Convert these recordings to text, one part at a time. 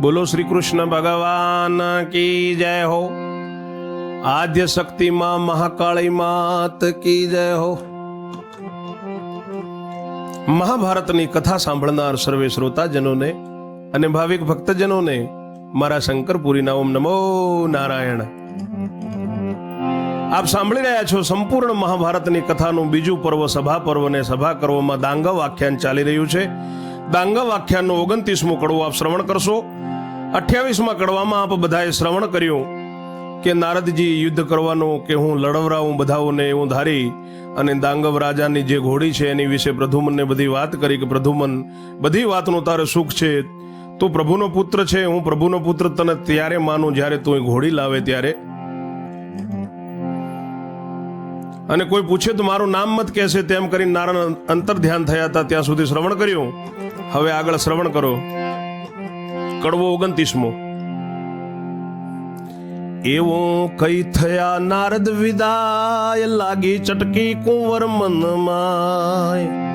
બોલો શ્રી કૃષ્ણ ભગવાન કી જય હો. આદ્ય શક્તિમાં મહાકાળી માત કી જય હો. મહાભારતની કથા સાંભળનાર સર્વે શ્રોતાજનોને અને ભાવિક ભક્તજનોને મારા શંકરપુરીના ઓમ નમો નારાયણ. આપ સાંભળી રહ્યા છો સંપૂર્ણ મહાભારતની કથાનું બીજું પર્વ સભા પર્વ અને સભા પર્વમાં દાંગવ આખ્યાન ચાલી રહ્યું છે. દાંગવ આખ્યાનનું ઓગણત્રીસમો કડવો આપ શ્રવણ કરશો. અઠ્યાવીસમાં કડવામાં આપ બધાએ શ્રવણ કર્યું કે નારદજી યુદ્ધ કરવાનું કે હું લડવરાવું બધાઓને એવું ધારી અને દાંગવ રાજાની જે ઘોડી છે એની વિશે પ્રધુમનને બધી વાત કરી કે પ્રધુમન બધી વાતનું તારે સુખ છે. તું પ્રભુનો પુત્ર છે, હું પ્રભુનો પુત્ર તને ત્યારે માનું જ્યારે તું ઘોડી લાવે ત્યારે. અને કોઈ પૂછે તો મારું નામ મત કહેશે તેમ કરીને નારાયણ અંતર ધ્યાન થયા હતા, ત્યાં સુધી શ્રવણ કર્યું. હવે આગળ શ્રવણ કરો. કડવો ઓગણત્રીસમો. એવું કઈ થયા નારદ વિદાય, લાગી ચટકી કુંવર મનમાં.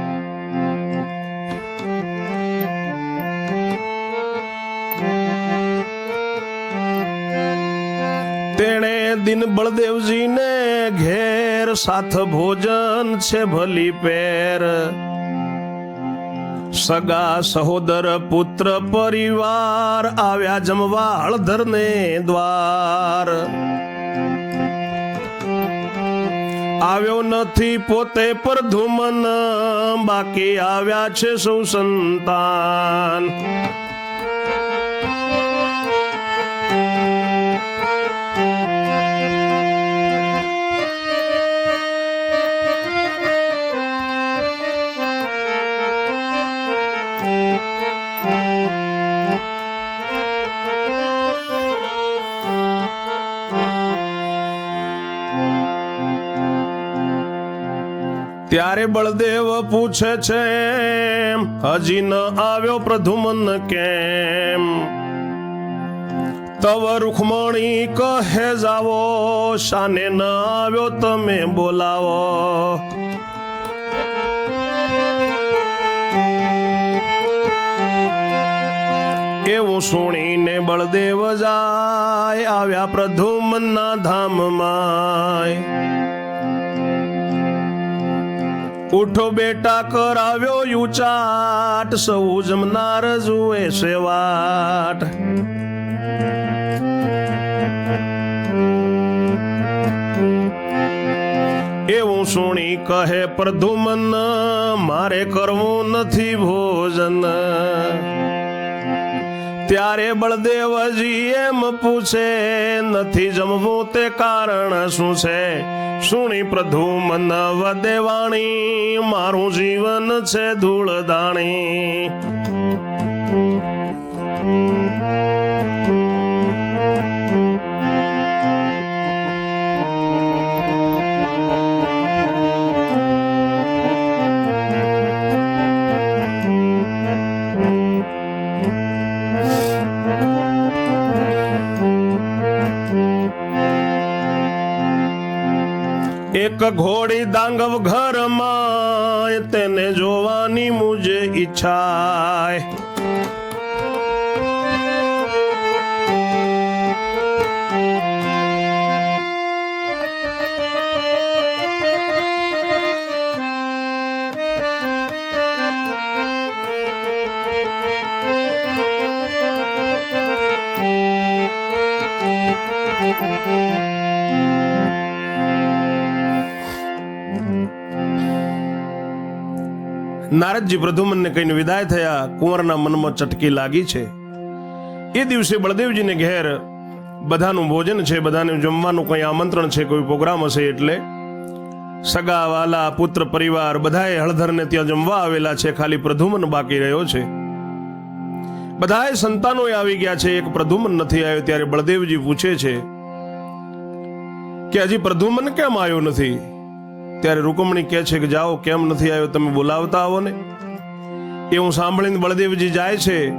તેણે દિન બળદેવજીને ઘેર સાથ ભોજન છે ભલી પેર. સગા સહોદર પુત્ર પરિવાર આવ્યા જમવા હળધર ને દ્વાર. આવ્યો નથી પોતે પર ધુમન, બાકી આવ્યા છે સૌ સંતાન. ત્યારે બળદેવ પૂછે છે, હજી ન આવ્યો પ્રધુમન કેમ? તવ રૂખમણી કહે, જાવો, શાને ન આવ્યો તમે બોલાવો. એવું સુણીને બળદેવ જાય, આવ્યા પ્રધુમનના ધામમાં ઉઠો બેટા, કરાવ્યો યુચાટ સૌ જમનાર જુએ સેવાટ એવું સુણી કહે, પ્રધુમન, મારે કરવું નથી ભોજન. ત્યારે બળદેવજી એમ પૂછે, નથી જમવું તે કારણ શું છે? સુણી પ્રધુમન વદેવાણી મારું જીવન છે ધૂળદાણી ઘોડી દાંગવ ઘરમાં તેને જોવાની મુજે ઈચ્છાય. નારદજી પ્રધુમનને કહીને વિદાય થયા, કુંવરના મનમાં ચટકી લાગી છે. એ દિવસે બળદેવજીને ઘેર બધાનું ભોજન છે, બધાને જમવાનું કંઈ આમંત્રણ છે, કોઈ પ્રોગ્રામ હશે એટલે સગા, વાલા, પુત્ર, પરિવાર બધાએ હળધરને ત્યાં જમવા આવેલા છે, ખાલી પ્રધુમન બાકી રહ્યો છે. બધાએ સંતાનો આવી ગયા છે, એક પ્રધુમન નથી આવ્યો, ત્યારે બળદેવજી પૂછે છે કે, હજી પ્રધુમન કેમ આવ્યો નથી? ત્યારે રૂકમણી કહે છે કે જાઓ, કેમ નથી આવ્યો તમે બોલાવતા આવો ને? એ હું સાંભળીને બળદેવજી જાય છે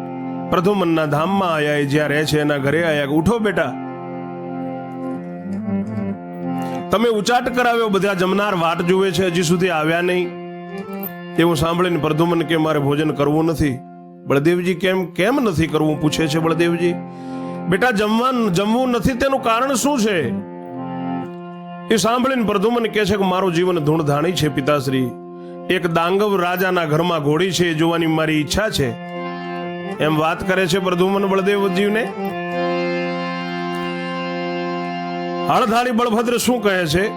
પ્રધુમનના ધામમાં આવ્યા એ જ્યાં રહે છે, એના ઘરે આવ્યા ઉઠો બેટા. તમે ઉચાટ કરાવ્યો, બધા જમનાર વાટ જુએ છે, હજી સુધી આવ્યા નહીં. એવું સાંભળીને પ્રધુમન કે, મારે ભોજન કરવું નથી. બળદેવજી કેમ કેમ નથી કરવું, પૂછે છે બળદેવજી. બેટા, જમવાનું, જમવું નથી તેનું કારણ શું છે? એ સાંભળીને પ્રધુમન કહે છે કે મારું જીવન ધૂણધાણી છે, પિતાશ્રી. એક દાંગવ રાજાના ઘરમાં ઘોડી છે જોવાની મારી ઈચ્છા છે. એમ વાત કરે છે પ્રધુમન બળદેવજીને. હળધારી બળભદ્ર શું કહે છે?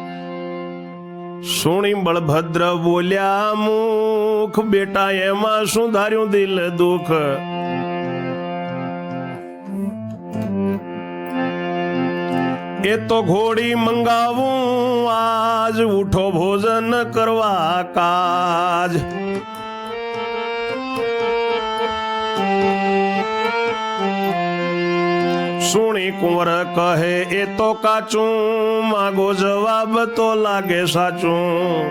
સુણી બળભદ્ર બોલ્યા મુખ બેટા, એમાં શું ધાર્યું દિલ દુઃખ? એ તો ઘોડી મંગાવું, આજ ઉઠો ભોજન કરવા કાજ. સુણી કુંવર કહે, એ તો કાચું, માગો જવાબ તો લાગે સાચું.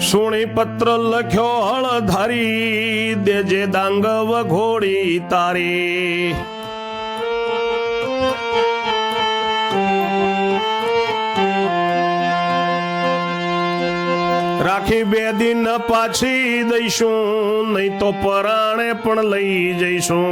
સુણી પત્ર લખ્યો, હળધારી, દેજે દાંગવ ઘોડી તારી. રાખી બે દિન પાછી દઈશું નહીં તો પરાણે પણ લઈ જઈશું.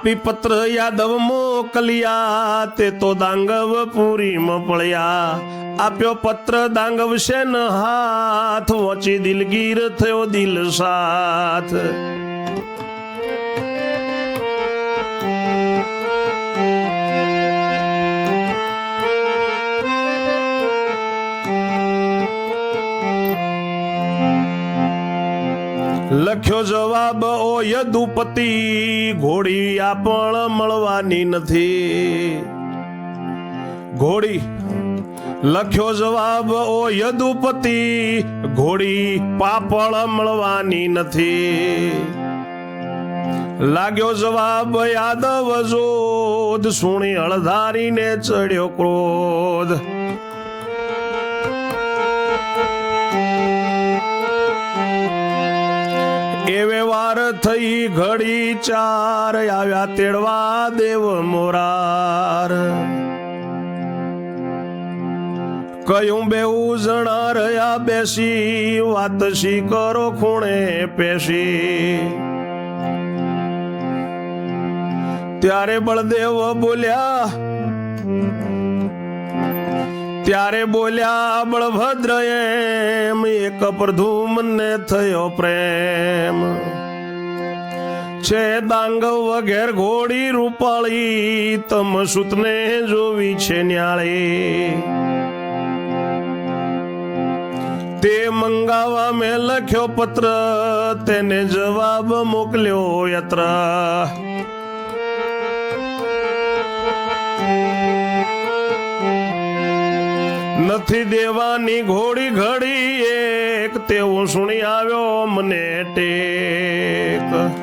આપી પત્ર યાદવ મોકલ્યા. તે તો દાંગવ પૂરીમાં પડ્યા. આપ્યો પત્ર દાંગવ શેન હાથ. વચી દિલગીર થયો દિલ સાથ. લખ્યો જવાબ, ઓ યદુપતિ, ઘોડી આપણ મળવાની નથી. ઘોડી, લખ્યો જવાબ, ઓ યદુપતિ, ઘોડી પાપળ મળવાની નથી. લાગ્યો જવાબ, યાદવ જોધ, સુણી હળધારીને ચડ્યો ક્રોધ. થઈ ઘડી ચાર આવ્યા તેડવા દેવ મોરાર. કયું બેવું જણા રહ્યા બેસી, વાત શી કરો ખૂણે પેશી. ત્યારે બળદેવ બોલ્યા, ત્યારે બોલ્યા બળભદ્ર એમ, એક પ્રધુમને થયો પ્રેમ. છે દાંગવ વગેર ઘોડી રૂપાળી, તમ સુતને જોવી છે ન્યાળે. તે મંગાવા મેં લખ્યો પત્ર, તેને જવાબ મોકલ્યો યત્ર. નથી દેવાની ઘોડી ઘડી એક, તેવું સુણી આવ્યો મને ટેક.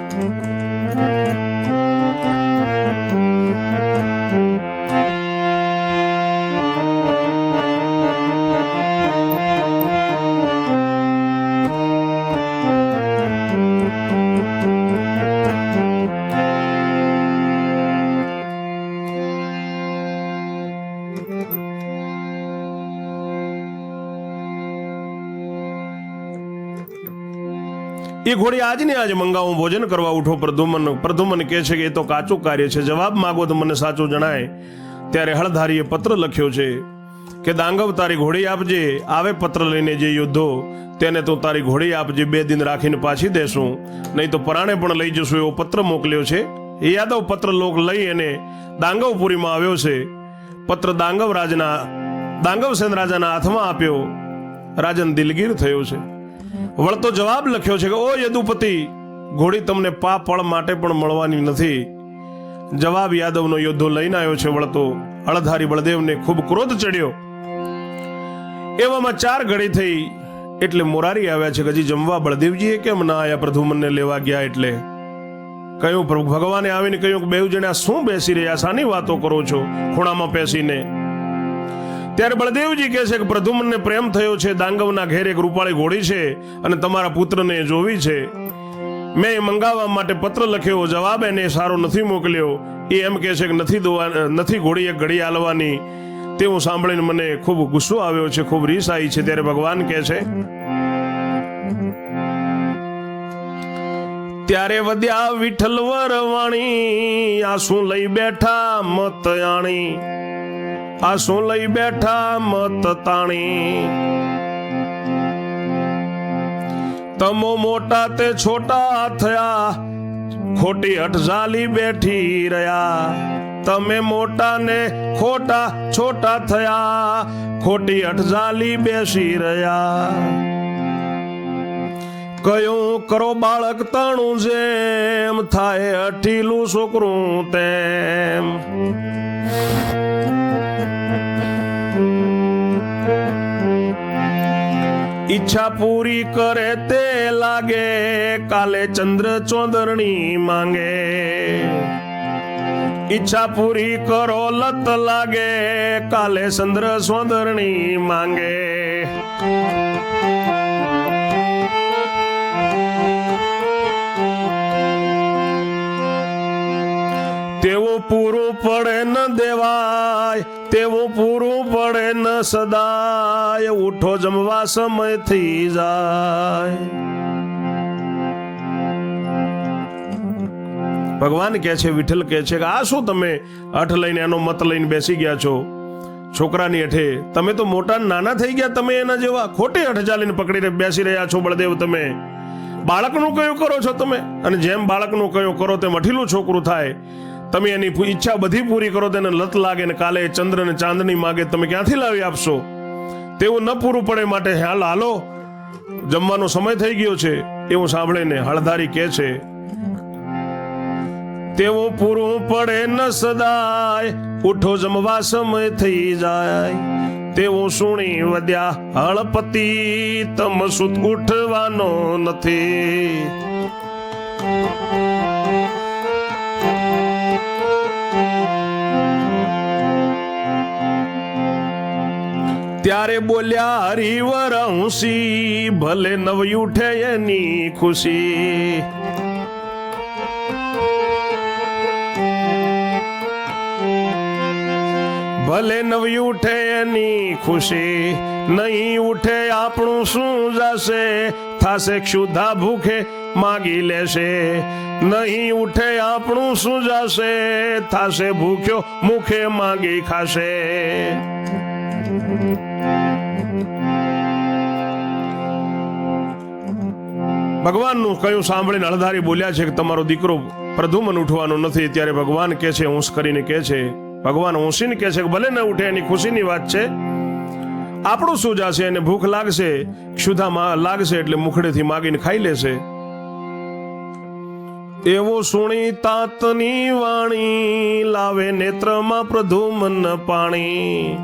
એ ઘોડી આજને આજ મંગાવું, ભોજન કરવા ઉઠો, પ્રધુમન પ્રધુમન કહે છે કે એ તો કાચું કાર્ય છે. જવાબ માગો તો મને સાચું જણાય. ત્યારે હળધારીએ પત્ર લખ્યો છે કે, દાંગવ, તારી ઘોડી આપજે, આવે પત્ર લઈને જે યોદ્ધો. તેને તું તારી ઘોડી આપજે, બે દિન રાખીને પાછી દેશું. નહીં તો પરાણે પણ લઈ જશું. એવો પત્ર મોકલ્યો છે. એ યાદવ પત્ર લોક લઈ અને દાંગવપુરીમાં આવ્યો છે. પત્ર દાંગવ રાજના, દાંગવ સેન રાજાના હાથમાં આપ્યો. રાજન દિલગીર થયો છે. વળતો જવાબ લખ્યો છે કે, ઓ યદુપતિ, ઘોડી તમને પા માટે પણ મળવાની નથી. જવાબ યાદવનો યોદ્ધો લઈને આવ્યો છે વળતો. અળધારી બળદેવને ખૂબ ક્રોધ ચડ્યો. એવામાં ચાર ઘડી થઈ એટલે મોરારી આવ્યા છે હજી જમવા બળદેવજીએ કેમ ના આયા? પ્રધુમનને લેવા ગયા એટલે. કહ્યું, પ્રભુ ભગવાને આવીને કહ્યું કે બે જણા શું બેસી રહ્યા? શાની વાતો કરો છો? ખૂણામાં બેસીને ત્યારે બળદેવજી કહે છે કે પ્રધુમનને પ્રેમ થયો છે, દાંગવના ઘેર એક રૂપાળી ઘોડી છે અને તમારા પુત્રને એ જોવી છે. મેં એ મંગાવવા માટે પત્ર લખ્યો, જવાબ એને સારો નથી મોકલ્યો. એ એમ કહે છે કે નથી દોવા, નથી ઘોડી એક ઘડી હાલવાની. તેવું સાંભળીને મને ખૂબ ગુસ્સો આવ્યો છે, ખૂબ રીસ આવી છે. ત્યારે ભગવાન કહે છે, ત્યારે વધ્યા વિઠ્ઠલ વરવાણી આ શું લઈ બેઠા મત આણી. આ લઈ બેઠા મત તાણી? તમો મોટા તે છોટા થયા, ખોટી અટઝાલી બેઠી રહ્યા. તમે મોટા ને ખોટા છોટા થયા, ખોટી અટઝાલી બેસી રહ્યા. કયું કરો બાળક તણું જેમ, થાય અઠીલું છોકરું તેમ. ઈચ્છા પૂરી કરે તે લાગે, કાલે ચંદ્ર ચોંદરણી માંગે. ઈચ્છા પૂરી કરો, લત લાગે, કાલે ચંદ્ર ચોંદરણી માંગે. તેવું પૂરું પડે ન દેવાય તેવું પૂરું પડે ન સદાય. ઉઠો જમવા સમય થઈ જાય. ભગવાન કહે છે, વિઠ્ઠલ કહે છે કે આ શું તમે અઠ લઈને એનો મત લઈને બેસી ગયા છો? છોકરાની અઠે, તમે તો મોટા નાના થઈ ગયા, તમે એના જેવા ખોટી અઠ ચાલીને પકડીને બેસી રહ્યા છો બળદેવ તમે. બાળકનું કયું કરો છો તમે? અને જેમ બાળકનું કયું કરો તેમ અઠીલું છોકરું થાય. તમે એની ઈચ્છા બધી પૂરી કરો તેને લત લાગે ને કાલે ચંદ્ર ને ચાંદની માગે તમે ક્યાંથી લાવી આપશો? તેવું ન પૂરું પડે માટે હાલ, હાલો. જમવાનો સમય થઈ ગયો છે. એવું સાંભળીને હળધારી કહે છે, તેવું પૂરું પડે ન સદાય. ઉઠો, જમવા સમય થઈ જાય. તેવું સુણી વધ્યા હળપતિ તમ સુત ઉઠવાનો નથી. ત્યારે બોલ્યા, હરિવર હુંસી ભલે નવી ઉઠે એની ખુશી. ભલે નવી ઉઠે એની ખુશી, નહીં ઉઠે આપણું શું જશે? થાશે ક્ષુધા ભૂખે માગી લેશે? નહીં ઉઠે આપણું શું જશે? થાશે ભૂખ્યો મુખે માગી ખાશે? ભગવાનનું કયું સાંભળીને અણધારી બોલ્યા છે કે તમારો દીકરો પ્રધુમન ઉઠવાનો નથી? ત્યારે ભગવાન કે છે, ઊંસ કરીને કે છે, ભગવાન ઊંસીને કે છે કે ભલે ન ઉઠે, એની ખુશીની વાત છે. આપણું શું જશે એને ભૂખ લાગશે ક્ષુધામાં લાગશે એટલે મુખડેથી માગીને ખાઈ લેશે. એવો સુણી તાતની વાણી, લાવે નેત્રમાં પ્રધુમન પાણી.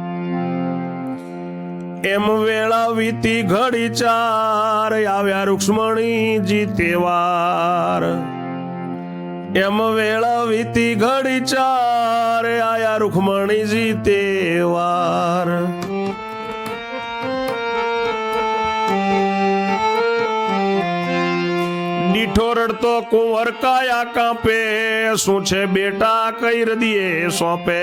એમ વેળા વીતી ઘડી ચાર આવ્યા રૂક્ષ્મણી તેવાર. એમ વેળા વીતી ઘડી ચાર આયા રૂક્ષ્મણી જીતેવાર દીઠો રડતો કુંવર કાયા કાપે, શું છે બેટા કઈ રદીએ સોંપે?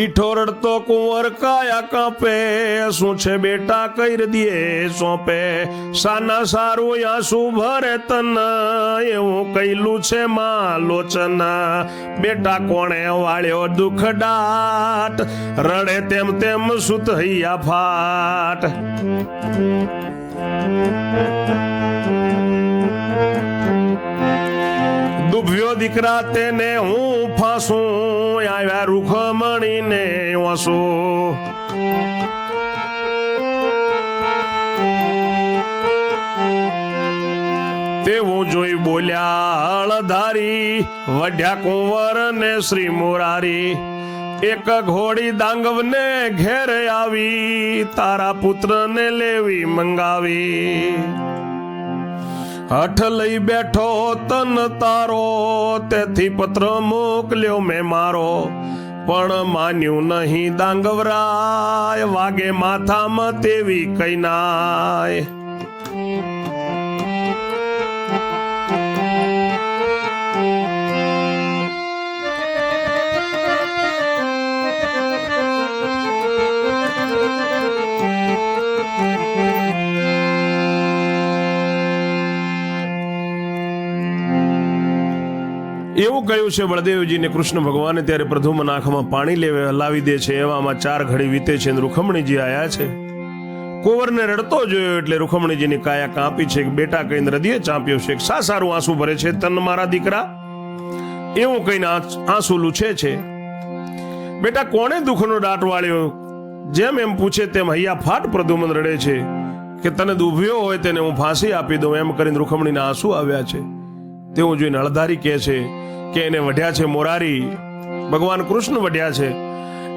દીઠો રડતો કુંવર કાયા કાપે. શું છે બેટા કઈર દિયે સોંપે? સાના સારું આંસુ ભરે તન? એવું કઈલું છે માં લોચન બેટા કોણે વાળ્યો દુખ ડાટ રડે તેમ તેમ સુત હૈયા ફાટ. દુભ્યો દીકરા તેને હું ફાંસું. આવ્યા રૂખમણીને વાંસું તેવું જોઈ બોલ્યા, હળધારી, વઢ્યા કુંવર ને શ્રી મોરારી, એક ઘોડી દાંગવને ઘેર આવી, તારા પુત્રને લેવી મંગાવી. હઠ લઈ બેઠો તન તારો, તેથી પત્ર મોકલ્યો મેં મારો. પણ માન્યું નહીં દાંગવરાય, વાગે માથામાં તેવી કઈ નાય. છે, બળદેવજીને કૃષ્ણ ભગવાને ત્યારે પ્રધુમન આંખમાં પાણી લેવે, હલાવી દે છે, એવામાં ચાર ઘડી વીતે છે અને રૂખમણીજી આયા છે. કોવરને રડતો જોયો એટલે રૂખમણીજીની કાયા કાપી છે બેટા કહીને હૃદય ચાંપ્યો છે સા સારું આંસુ ભરે છે, તન મારા દીકરા? એવું કહીને આંસુ લૂછે છે. બેટા, કોણે દુઃખનો દાટ વાળ્યો? જેમ એમ પૂછે તેમ હૈયા ફાટ પ્રદુમન રડે છે, કે તને દુભ્યો હોય તેને હું ફાંસી આપી દઉં, એમ કરીને રૂખમણીના આંસુ આવ્યા છે. તેવું જોઈને હળધારી કહે છે કે એને વઢ્યા છે મોરારી. ભગવાન કૃષ્ણ વઢ્યા છે.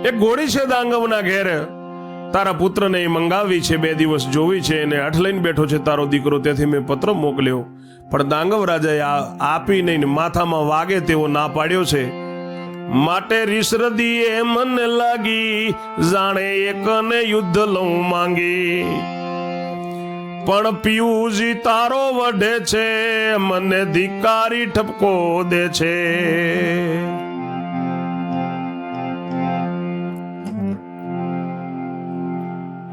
એક ઘોડી છે દાંગવના ઘેર. તારા પુત્રને એ મંગાવી છે, બે દિવસ જોવી છે, એને અઠ લઈને બેઠો છે, તારો દીકરો, તેથી મેં પત્ર મોકલ્યો. પણ દાંગવ રાજાએ આ આપી નહીં માથામાં વાગે તેવો ના પાડ્યો છે. માટે રીસરદીએ મને લાગી, જાણે એકને યુદ્ધ લઉં માંગી. પણ પિયુજી તારો વઢે છે, મને ધિકારી ઠપકો દે છે.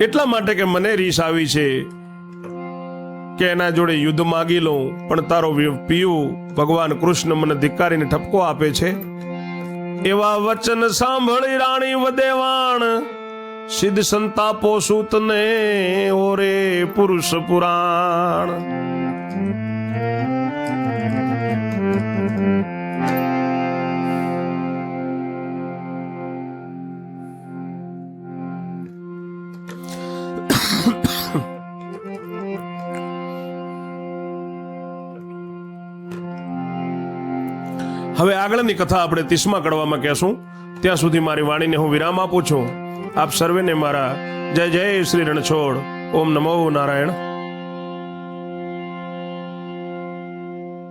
એટલા માટે કે મને રીસ આવી છે કે એના જોડે યુદ્ધ માગી લઉં, પણ તારો પિયુ ભગવાન કૃષ્ણ મને ધિકારીને ઠપકો આપે છે. એવા વચન સાંભળી રાણી વદેવાણ સિદ્ધ સંતાપો સૂતને ઓરે પુરુષ પુરાણ. હવે આગળની કથા આપણે તીસમા કડવામાં કહેશું. ત્યાં સુધી મારી વાણીને હું વિરામ આપું છું. આપ સર્વેને મારા જય જય શ્રી રણછોડ. ઓમ નમો નારાયણ.